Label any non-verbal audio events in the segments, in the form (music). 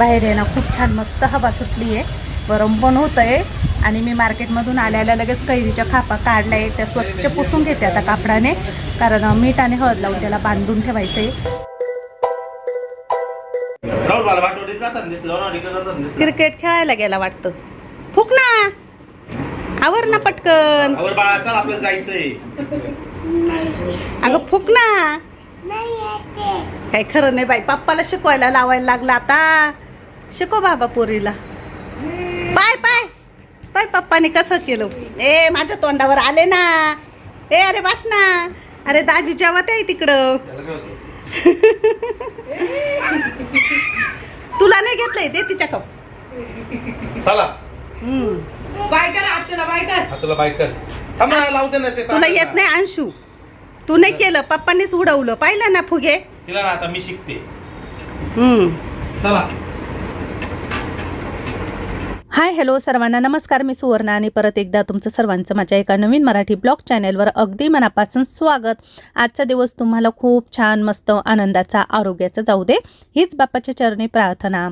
बाहेर आहे ना खूप छान मस्त हवा सुटली आहे. गरम पण होतं आहे आणि मी मार्केटमधून आल्याला लगेच कैरीच्या खापा काढल्या आहे त्या स्वच्छ पुसून घेते आता कापडाने. कारण मीठ आणि हळद लावून त्याला बांधून ठेवायचं आहे क्रिकेट खेळायला गेला वाटतं. फुक ना! आवर ना पटकन. अगं फुक ना! काय खरं नाही बाई. पप्पाला शिकवायला लावायला लागला आता. शिकव बाबा पोरीला. पाय पाय. पाय पप्पाने कसं केलं? ए माझ्या तोंडावर आले ना. ए अरे बस ना. अरे दाजी जेवत आहे तिकडं? तुला नाही घेतलंय दे तिच्या कप चला. बाय कर आत्याला बाय कर. तुला बाईक कर. थांब ना लावते ना ते तुला सांग येत. नाही अंशू. तू नाही केलं पप्पानीच उडवलं. पाहिलं ना फुगे? तिला ना आता मी शिकते. हम्म. चला. हाय हॅलो सर्वांना. नमस्कार मी सुवर्णा आणि परत एकदा तुमचं सर्वांचं माझ्या एका नवीन मराठी ब्लॉग चॅनेलवर अगदी मनापासून स्वागत. आजचा दिवस तुम्हाला खूप छान मस्त आनंदाचा आरोग्याचा जाऊ दे हीच बाप्पाच्या चरणी प्रार्थना.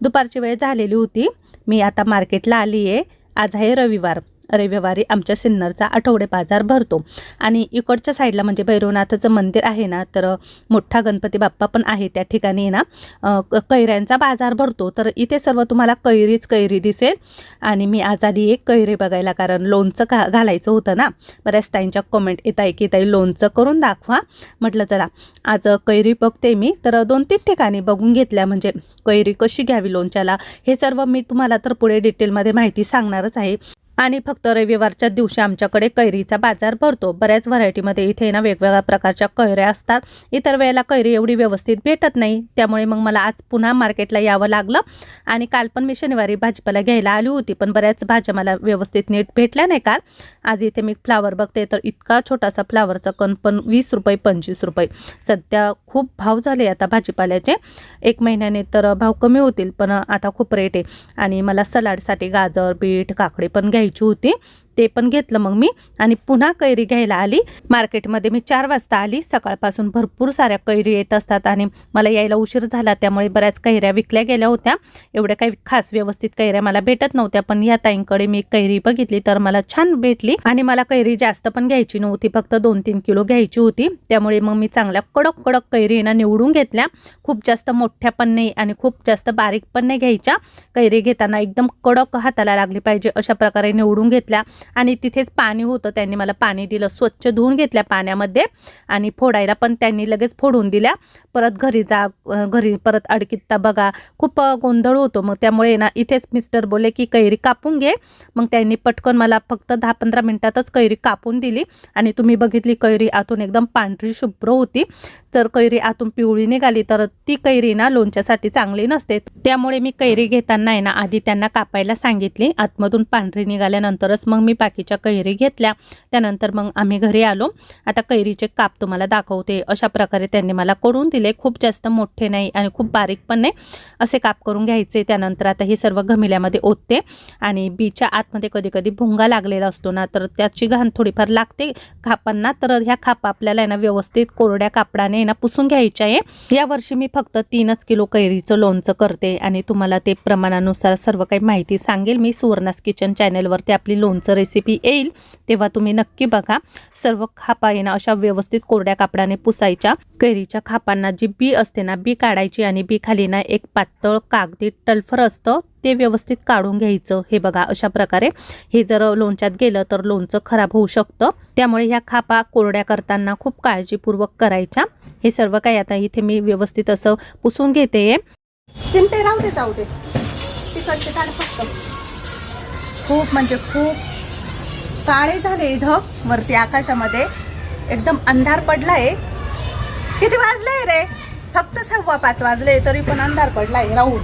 दुपारची वेळ झालेली होती. मी आता मार्केटला आली आहे आज आहे रविवार. रविवारी आमच्या सिन्नरचा आठवडे बाजार भरतो. आणि इकडच्या साईडला म्हणजे भैरवनाथाचं मंदिर आहे ना तर मोठा गणपती बाप्पा पण आहे त्या ठिकाणी ना क- कैऱ्यांचा बाजार भरतो. तर इथे सर्व तुम्हाला कैरीच कैरी दिसेल. आणि मी आज आधी एक कैरी बघायला कारण लोणचं घा घालायचं होतं ना बऱ्याच ताईंच्या कमेंट येत आहे की ताई लोणचं करून दाखवा. म्हटलं चला आज कैरी बघते मी. तर दोन तीन ठिकाणी बघून घेतल्या म्हणजे कैरी कशी घ्यावी लोणच्याला हे सर्व मी तुम्हाला तर पुढे डिटेलमध्ये माहिती सांगणारच आहे. आणि फक्त रविवारच्या दिवशी आमच्याकडे कैरीचा बाजार भरतो. बऱ्याच व्हरायटीमध्ये इथे ना वेगवेगळ्या प्रकारच्या कैऱ्या असतात. इतर वेळेला कैरी एवढी व्यवस्थित भेटत नाही. त्यामुळे मग मला आज पुन्हा मार्केटला यावं लागलं. आणि काल पण मी शनिवारी भाजीपाला घ्यायला आली होती पण बऱ्याच भाज्या मला व्यवस्थित नीट भेटल्या नाही काल. आज इथे मी फ्लावर बघते तर इतका छोटासा फ्लावरचा कण पण वीस रुपये पंचवीस रुपये. सध्या खूप भाव झाले आता भाजीपाल्याचे. एक महिन्याने तर भाव कमी होतील पण आता खूप रेट आहे. आणि मला सलाडसाठी गाजर बीट काकडी पण घ्यायची होती. ते पण घेतलं मग मी. आणि पुन्हा कैरी घ्यायला आली. मार्केटमध्ये मी चार वाजता आली. सकाळपासून भरपूर साऱ्या कैरी येत असतात आणि मला यायला उशीर झाला. त्यामुळे बऱ्याच कैऱ्या विकल्या गेल्या होत्या. एवढ्या काही खास व्यवस्थित कैऱ्या मला भेटत नव्हत्या. पण या ताईंकडे मी कैरी बघितली तर मला छान भेटली. आणि मला कैरी जास्त पण घ्यायची नव्हती. फक्त दोन तीन किलो घ्यायची होती. त्यामुळे मग मी चांगल्या कडक कडक कैरी ना निवडून घेतल्या. खूप जास्त मोठ्या पण नाही आणि खूप जास्त बारीक पण नाही घ्यायच्या. कैरी घेताना एकदम कडक हाताला लागली पाहिजे अशा प्रकारे निवडून घेतल्या. आणि तिथेच पाणी होतं. त्यांनी मला पाणी दिलं. स्वच्छ धुवून घेतल्या पाण्यामध्ये आणि फोडायला पण त्यांनी लगेच फोडून दिल्या. परत घरी जा घरी परत अडकित्ता बघा. खूप गोंधळ होतो. मग त्यामुळे ना इथेच मिस्टर बोले की कैरी कापून घे. मग त्यांनी पटकन मला फक्त दहा पंधरा मिनटातच कैरी कापून दिली. आणि तुम्ही बघितली कैरी आतून एकदम पांढरी शुभ्र होती. जर कैरी आतून पिवळी निघाली तर ती कैरी ना लोणच्यासाठी चांगली नसते. त्यामुळे मी कैरी घेताना आहे ना आधी त्यांना कापायला सांगितली. आतमधून पांढरी निघाल्यानंतरच मग मी मी बाकीच्या कैरी घेतल्या. त्यानंतर मग आम्ही घरी आलो. आता कैरीचे काप तुम्हाला दाखवते. अशा प्रकारे त्यांनी मला करून दिले. खूप जास्त मोठे नाही आणि खूप बारीक पण नाही असे काप करून घ्यायचे. त्यानंतर आता हे सर्व घमिल्यामध्ये ओतते आणि बीच्या आतमध्ये कधी कधी भुंगा लागलेला असतो ना तर त्याची घाण थोडीफार लागते. खापांना तर ह्या खापा आपल्याला आहे ना व्यवस्थित कोरड्या कापडाने ना पुसून घ्यायच्या आहे. यावर्षी मी फक्त तीनच किलो कैरीचं लोणचं करते आणि तुम्हाला ते प्रमाणानुसार सर्व काही माहिती सांगेल. मी सुवर्णास किचन चॅनेलवरती आपली लोणचं रेसिपी येईल तेव्हा तुम्ही नक्की बघा. सर्व खापा आहे ना अशा व्यवस्थित कोरड्या कापडाने पुसायच्या. कैरीच्या खापांना जी बी असते ना बी काढायची आणि बी खाली ना एक पातळ कागदी टल्फर असतं ते व्यवस्थित काढून घ्यायचं. हे बघा अशा प्रकारे. हे जर लोणच्यात गेलं तर लोणचं खराब होऊ शकतं. त्यामुळे ह्या खापा कोरड्या करताना खूप काळजीपूर्वक करायच्या. हे सर्व काही आता इथे मी व्यवस्थित असं पुसून घेते. चिमटे राहू दे जाऊ दे. तिकडचे काढ फक्त. खूप म्हणजे खूप काळे झाले ढग वरती आकाशामध्ये एकदम अंधार पडलाय. किती वाजले रे? फक्त सव्वा पाच वाजले तरी पण अंधार पडलाय राहुल.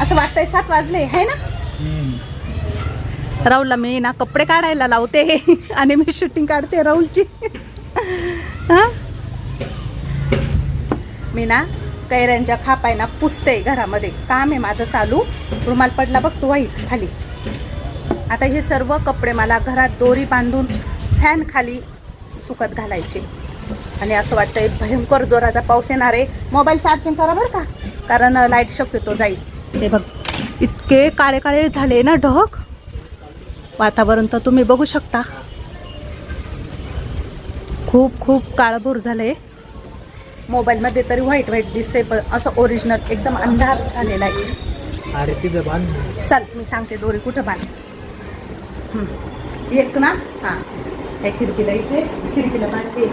असं वाटतंय सात वाजले है ना? राहुलला मी ना कपडे काढायला लावते (laughs) आणि मी शूटिंग काढते राहुलची. (laughs) हा? मी ना कैऱ्यांच्या खापाय ना पुसते घरामध्ये. काम आहे माझं चालू. रुमाल पडला बघ तू वाईट खाली. आता हे सर्व कपडे मला घरात दोरी बांधून फॅन खाली सुकत घालायचे. आणि असं वाटतंय भयंकर जोराचा पाऊस येणार आहे. मोबाईल चार्जिंग करा बरं का? कारण लाइट शक्यतो जाईल. हे बघ इतके काळे काळे झाले ना ढग वातावरण तर तुम्ही बघू शकता. खूप खूप काळभोर झालंय. मोबाईलमध्ये तरी व्हाईट व्हाईट दिसते पण असं ओरिजिनल एकदम अंधार झालेला आहे. अरे तिथं बांध चल मी सांगते दोरी कुठं बांध. एक ना? हां. त्या खिडकीला इथे खिडकीला बांधते.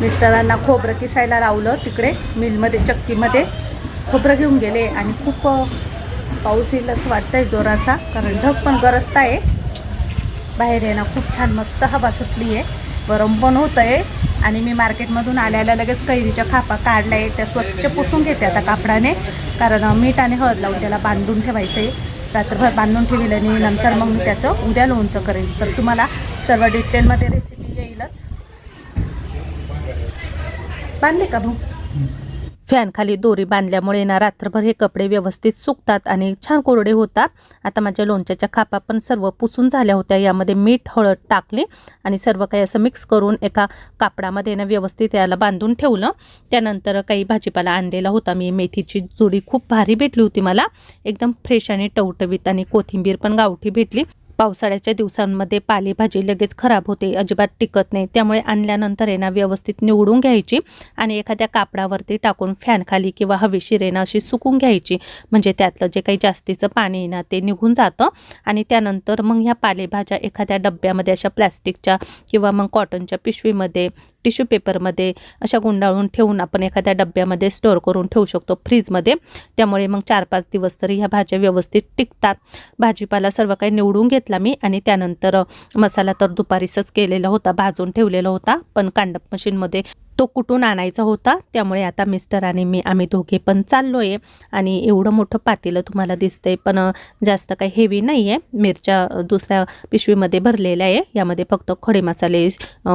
मिस्टरांना खोबरं किसायला लावलं तिकडे मिलमध्ये चक्कीमध्ये. खोबरं घेऊन गेले आणि खूप पाऊस येईलच वाटतंय जोराचा कारण ढग पण गरजता आहे. बाहेर आहे ना खूप छान मस्त हवा सुटली आहे गरम पण होतं आहे आणि मी मार्केटमधून आल्याला लगेच कैरीच्या खापा काढल्या आहे त्या स्वच्छ पुसून घेते आता कापडाने कारण मीठ आणि हळद लावून त्याला बांधून ठेवायचं आहे रात्रभर बांधून ठेवलं आणि नंतर मग मी त्याचं उद्या लोणचं करेन. तर तुम्हाला सर्व डिटेलमध्ये रेसिपी येईलच. बांधले का भाऊ? फॅनखाली दोरी बांधल्यामुळे ना रात्रभर हे कपडे व्यवस्थित सुकतात आणि छान कोरडे होतात. आता माझ्या लोणच्याच्या खापा पण सर्व पुसून झाल्या होत्या. यामध्ये मीठ हळद टाकली आणि सर्व काही असं मिक्स करून एका कापडामध्ये ना व्यवस्थित याला बांधून ठेवलं. त्यानंतर काही भाजीपाला आणलेला होता. मी मेथीची जुडी खूप भारी भेटली होती मला. एकदम फ्रेश आणि टवटवीत आणि कोथिंबीर पण गावठी भेटली. पावसाळ्याच्या दिवसांमध्ये पालेभाजी लगेच खराब होते अजिबात टिकत नाही. त्यामुळे आणल्यानंतर आहे ना व्यवस्थित निवडून घ्यायची आणि एखाद्या कापडावरती टाकून फॅनखाली किंवा हवेशीर आहे ना अशी सुकून घ्यायची. म्हणजे त्यातलं जे काही जास्तीचं पाणी आहे ना ते निघून जातं. आणि त्यानंतर मग ह्या पालेभाज्या एखाद्या डब्यामध्ये अशा प्लॅस्टिकच्या किंवा मग कॉटनच्या पिशवीमध्ये टिश्यू पेपरमध्ये अशा गुंडाळून ठेवून आपण एखाद्या डब्यामध्ये स्टोअर करून ठेवू शकतो फ्रीजमध्ये. त्यामुळे मग चार पाच दिवस तरी ह्या भाज्या व्यवस्थित टिकतात. भाजीपाला सर्व काही निवडून घेतला मी आणि त्यानंतर मसाला तर दुपारीसच केलेला होता भाजून ठेवलेला होता पण कांडप मशीनमध्ये तो कुठून आणायचा होता त्यामुळे आता मिस्टर आणि मी आम्ही दोघे पण चाललो आहे आणि एवढं मोठं पातेलं तुम्हाला दिसतंय पण जास्त काही हेवी नाही आहे मिरच्या दुसऱ्या पिशवीमध्ये भरलेल्या आहे. यामध्ये फक्त खडे मसाले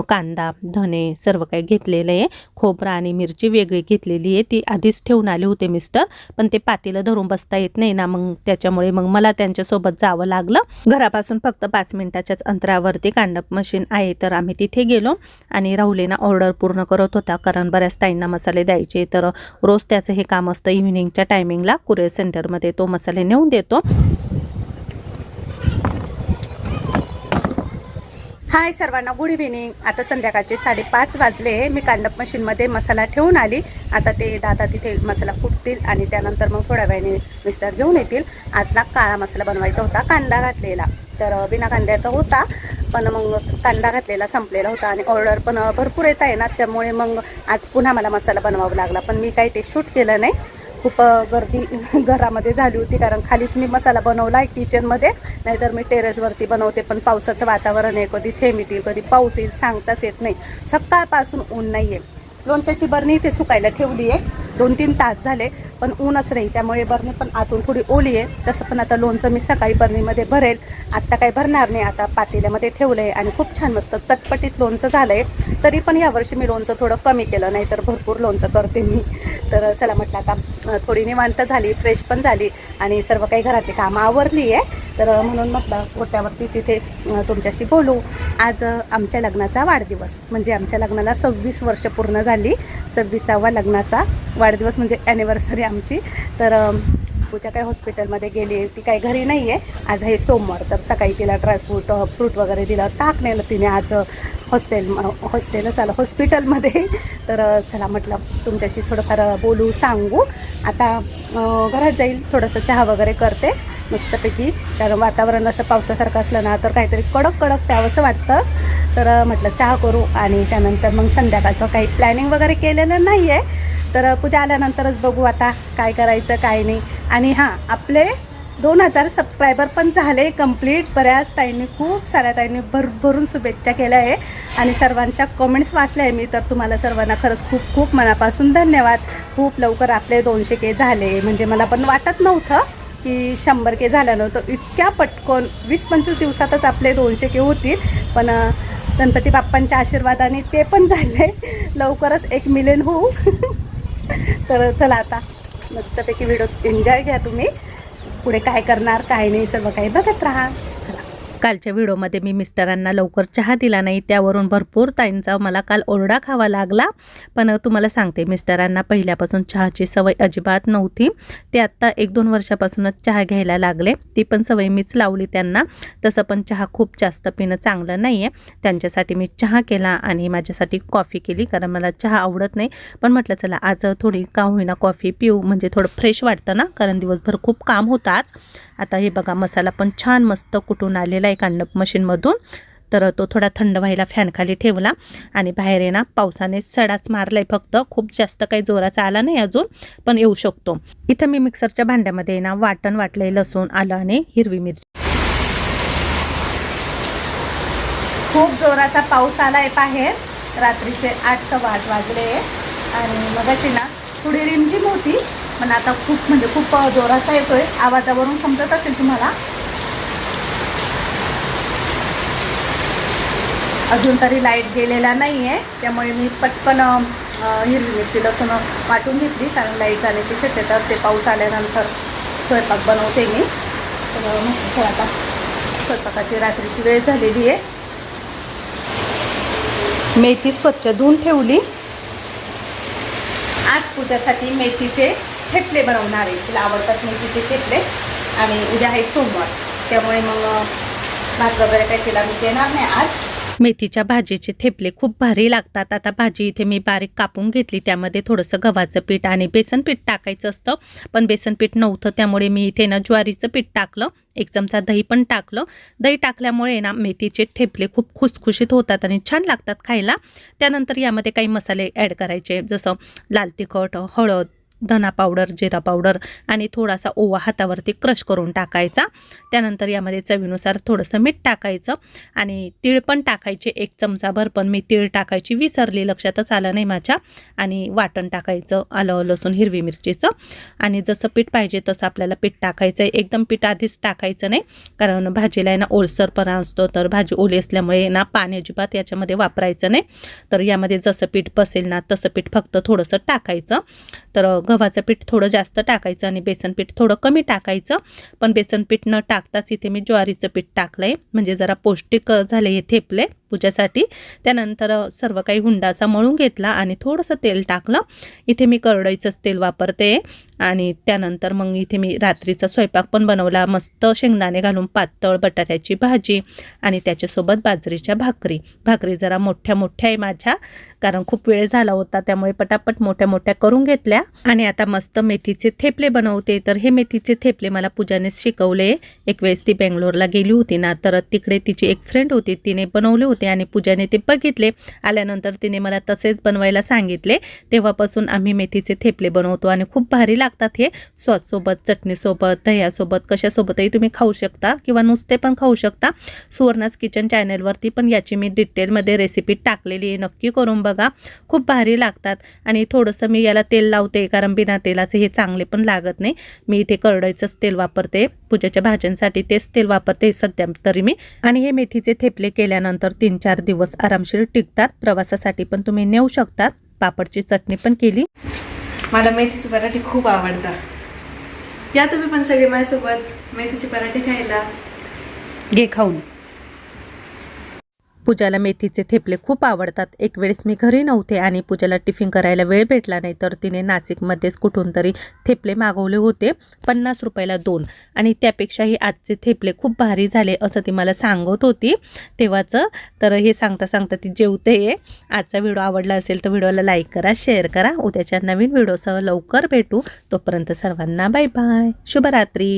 कांदा धने सर्व काही घेतलेलं आहे. खोबरा आणि मिरची वेगळी घेतलेली आहे. ती आधीच ठेवून आले होते मिस्टर पण ते पातेलं धरून बसता येत नाही ना मग त्याच्यामुळे मग मला त्यांच्यासोबत जावं लागलं. घरापासून फक्त पाच मिनिटाच्याच अंतरावरती कांडप मशीन आहे तर आम्ही तिथे गेलो आणि राहुलेना ऑर्डर पूर्ण करत होता. कारण बऱ्याच ताईंना मसाले द्यायचे. तर रोज त्याचं हे काम असतं इव्हिनिंगच्या टायमिंगला कुरिअर सेंटरमध्ये तो मसाले नेऊन देतो. हाय सर्वांना गुड इव्हिनिंग आता संध्याकाळचे साडेपाच वाजले. मी कांडप मशीनमध्ये मसाला ठेवून आली. आता ते दादा तिथे मसाला फुटतील आणि त्यानंतर मग थोड्या वेळाने मिस्टर घेऊन येतील. आज ना काळा मसाला बनवायचा होता कांदा घातलेला. तर बिना कांद्याचा होता. पण मग कांदा घातलेला संपलेला होता आणि ऑर्डर पण भरपूर येत आहे ना त्यामुळे मग आज पुन्हा मला मसाला बनवावा लागला. पण मी काही ते शूट केलं नाही. खूप गर्दी (laughs) घरामध्ये झाली होती कारण खालीच मी मसाला बनवला आहे किचनमध्ये. नाहीतर मी टेरेसवरती बनवते पण पावसाचं वातावरण आहे कधी थेंब येतील कधी पाऊस येईल सांगताच येत नाही. सकाळपासून ऊन नाही आहे लोणच्याची बरणी इथे सुकायला ठेवली आहे दोन तीन तास झाले पण ऊनच नाही. त्यामुळे बरणी पण आतून थोडी ओली आहे. तसं पण आता लोणचं मी सकाळी बरणीमध्ये भरेल. आत्ता काही भरणार नाही. आता पातेल्यामध्ये ठेवलं आहे आणि खूप छान मस्त चटपटीत लोणचं झालं आहे तरी पण यावर्षी मी लोणचं थोडं कमी केलं नाही तर भरपूर लोणचं करते मी. तर चला म्हटलं आता थोडी निवांत झाली फ्रेश पण झाली आणि सर्व काही घरातली कामं आवरली आहे. तर म्हणून म्हटलं कोट्यावरती तिथे तुमच्याशी बोलू. आज आमच्या लग्नाचा वाढदिवस म्हणजे आमच्या लग्नाला सव्वीस वर्ष पूर्ण झाली. सव्वीसावा लग्नाचा वाढदिवस म्हणजे ॲनिव्हर्सरी आमची. तर अ, काही काय हॉस्पिटलमध्ये गेली ती काही घरी नाही आहे आज आहे सोमवार तर सकाळी तिला ड्रायफ्रूट फ्रूट वगैरे दिलं. ताक नेलं तिने आज हॉस्टेल हॉस्टेलच आलं हॉस्पिटलमध्ये. तर चला म्हटलं तुमच्याशी थोडंफार बोलू सांगू. आता घरात जाईल थोडंसं चहा वगैरे करते मस्तपैकी. कारण वातावरण असं पावसासारखं असलं ना तर काहीतरी कडक कडक प्यावंसं वाटतं. तर म्हटलं चहा करू आणि त्यानंतर मग संध्याकाळचं काही प्लॅनिंग वगैरे केलेलं नाही आहे तर पूजा आल्यानंतरच बघू आता काय करायचं काय नाही. आणि हां आपले दोन हजार सबस्क्रायबर पण झाले कंप्लीट बऱ्याच ताईंनी खूप साऱ्या ताईंनी भर भरून शुभेच्छा केल्या आहे. आणि सर्वांच्या कमेंट्स वाचल्या आहे मी तर तुम्हाला सर्वांना खरंच खूप खूप मनापासून धन्यवाद. खूप लवकर आपले दोनशे के झाले. म्हणजे मला पण वाटत नव्हतं की शंभर के झाल्यानंतर इतक्या पटकन वीस पंचवीस दिवसातच आपले दोनशे के होतील. पण गणपती बाप्पांच्या आशीर्वादाने ते पण झाले. लवकरच एक मिलन होऊ. (laughs) तर चला आता मस्तपैकी व्हिडिओ एन्जॉय घ्या तुम्ही. पुढे काय करणार काय नाही सर्व काही बघत राहा. कालच्या व्हिडिओमध्ये मी मिस्टरांना लवकर चहा दिला नाही त्यावरून भरपूर ताईंचा मला काल ओरडा खावा लागला. पण तुम्हाला सांगते मिस्टरांना पहिल्यापासून चहाची सवय अजिबात नव्हती. ते आत्ता एक दोन वर्षापासूनच चहा घ्यायला लागले. ती पण सवय मीच लावली त्यांना. तसं पण चहा खूप जास्त पिणं चांगलं नाही आहे त्यांच्यासाठी मी चहा केला आणि माझ्यासाठी कॉफी केली कारण मला चहा आवडत नाही. पण म्हटलं चला आज थोडी का होईना कॉफी पिऊ म्हणजे थोडं फ्रेश वाटतं ना कारण दिवसभर खूप काम होतं आज. आता हे बघा मसाला पण छान मस्त कुठून आलेला आहे कांडप मशीनमधून. तर तो थोडा थंड व्हायला फॅनखाली ठेवला आणि बाहेर आहे ना पावसाने सडाच मारलाय फक्त. खूप जास्त काही जोराचा आला नाही अजून पण येऊ शकतो. इथं मी मिक्सरच्या भांड्यामध्ये आहे ना वाटण वाटलंय लसूण आलं आणि हिरवी मिरची. खूप जोराचा पाऊस आलाय बाहेर. रात्रीचे आठ सव्वा आठ वाजले. आणि मग अशी ना थोडी रिमझिम होती. पण आता खूप म्हणजे खूप जोराचा येतोय. आवाजावरून समजत असेल तुम्हाला. अजून तरी लाइट गेलेला नाही आहे त्यामुळे मी पटकन हिरवी मिरची लसूण वाटून घेतली कारण लाइट जाण्याची शक्यता असते. पाऊस आल्यानंतर स्वयंपाक बनवते मी. तर आता स्वयंपाकाची रात्रीची वेळ झालेली आहे. मेथी स्वच्छ धुवून ठेवली. आज पूजासाठी मेथीचे थेपले बनवणार आहे. तिला आवडतात मेथीचे थेपले आणि उद्या आहे सोमवार. त्यामुळे मग भात वगैरे काही तिला मी देणार नाही आज. मेथीच्या भाजीचे थेपले खूप भारी लागतात. आता भाजी इथे मी बारीक कापून घेतली. त्यामध्ये थोडंसं गव्हाचं पीठ आणि बेसन पीठ टाकायचं असतं. पण बेसन पीठ नव्हतं. त्यामुळे मी इथे ना ज्वारीचं पीठ टाकलं. एक चमचा दही पण टाकलं. दही टाकल्यामुळे ना मेथीचे थेपले खूप खुसखुशीत होतात आणि छान लागतात खायला. त्यानंतर यामध्ये काही मसाले ॲड करायचे. जसं लाल तिखट हळद धना पावडर जिरा पावडर आणि थोडासा ओवा हातावरती क्रश करून टाकायचा. त्यानंतर यामध्ये चवीनुसार थोडंसं मीठ टाकायचं आणि तीळ पण टाकायचे. एक चमचाभर पण मी तीळ टाकायची विसरली लक्षातच आलं नाही माझ्या. आणि वाटण टाकायचं आलं लसूण हिरवी मिरचीचं. आणि जसं पीठ पाहिजे तसं आपल्याला पीठ टाकायचं आहे. एकदम पीठ आधीच टाकायचं नाही कारण भाजीला आहे ना ओलसरपणा असतो तर भाजी ओली असल्यामुळे ना पाणी अजिबात याच्यामध्ये वापरायचं नाही. तर यामध्ये जसं पीठ बसेल ना तसं पीठ फक्त थोडंसं टाकायचं. तर गव्हाचं पीठ थोडं जास्त टाकायचं आणि बेसन पीठ थोडं कमी टाकायचं. पण बेसन पीठ न टाकताच इथे मी ज्वारीचं पीठ टाकलं आहे म्हणजे जरा पौष्टिक झाले हे थेपले पूजासाठी. त्यानंतर सर्व काही हुंडा असा मळून घेतला आणि थोडंसं तेल टाकलं. इथे मी करडईचंच तेल वापरते आणि त्यानंतर मग इथे मी रात्रीचा स्वयंपाक पण बनवला. मस्त शेंगदाणे घालून पातळ बटाट्याची भाजी आणि त्याच्यासोबत बाजरीच्या भाकरी. भाकरी जरा मोठ्या मोठ्या आहे माझ्या कारण खूप वेळ झाला होता त्यामुळे पटापट मोठ्या मोठ्या करून घेतल्या. आणि आता मस्त मेथीचे थेपले बनवते. तर हे मेथीचे थेपले मला पूजाने शिकवले. एक वेळेस ती बेंगलोरला गेली होती ना तर तिकडे तिची एक फ्रेंड होती तिने बनवले होते. आणि पूजाने ते बघितले. आल्यानंतर तिने मला तसेच बनवायला सांगितले. तेव्हापासून आम्ही मेथीचे थेपले बनवतो आणि खूप भारी लागतात हे. सॉससोबत चटणीसोबत दह्यासोबत कशासोबतही तुम्ही खाऊ शकता किंवा नुसते पण खाऊ शकता. सुवर्णास किचन चॅनलवरती पण याची मी डिटेलमध्ये रेसिपी टाकलेली आहे. नक्की करून बघा. खूप भारी लागतात. आणि थोडंसं मी याला तेल लावते कारण बिना तेलाचे हे चांगले पण लागत नाही. मी इथे करडईचंच तेल वापरते. पूजेच्या भाज्यांसाठी तेच तेल वापरते सध्या तरी मी. आणि हे मेथीचे थेपले केल्यानंतर तीन चार दिवस आरामशीर टिकतात. प्रवासासाठी पण तुम्ही नेऊ शकतात. पापडची चटणी पण केली. मला मेथीचे पराठे खूप आवडतात. या तुम्ही पण सगळे माझ्यासोबत मेथीचे पराठे खायला. घे खाऊन. पूजाला मेथीचे थेपले खूप आवडतात. एक वेळेस मी घरी नव्हते आणि पूजाला टिफिन करायला वेळ भेटला नाही तर तिने नाशिकमध्येच कुठून तरी थेपले मागवले होते पन्नास रुपयाला दोन. आणि त्यापेक्षाही आजचे थेपले खूप भारी झाले असं ती मला सांगत होती तेव्हाचं. तर हे सांगता सांगता ती जेवते. आहे आजचा व्हिडिओ आवडला असेल तर व्हिडिओला लाईक करा शेअर करा. उद्याच्या नवीन व्हिडिओसह लवकर भेटू. तोपर्यंत सर्वांना बाय बाय. शुभरात्री.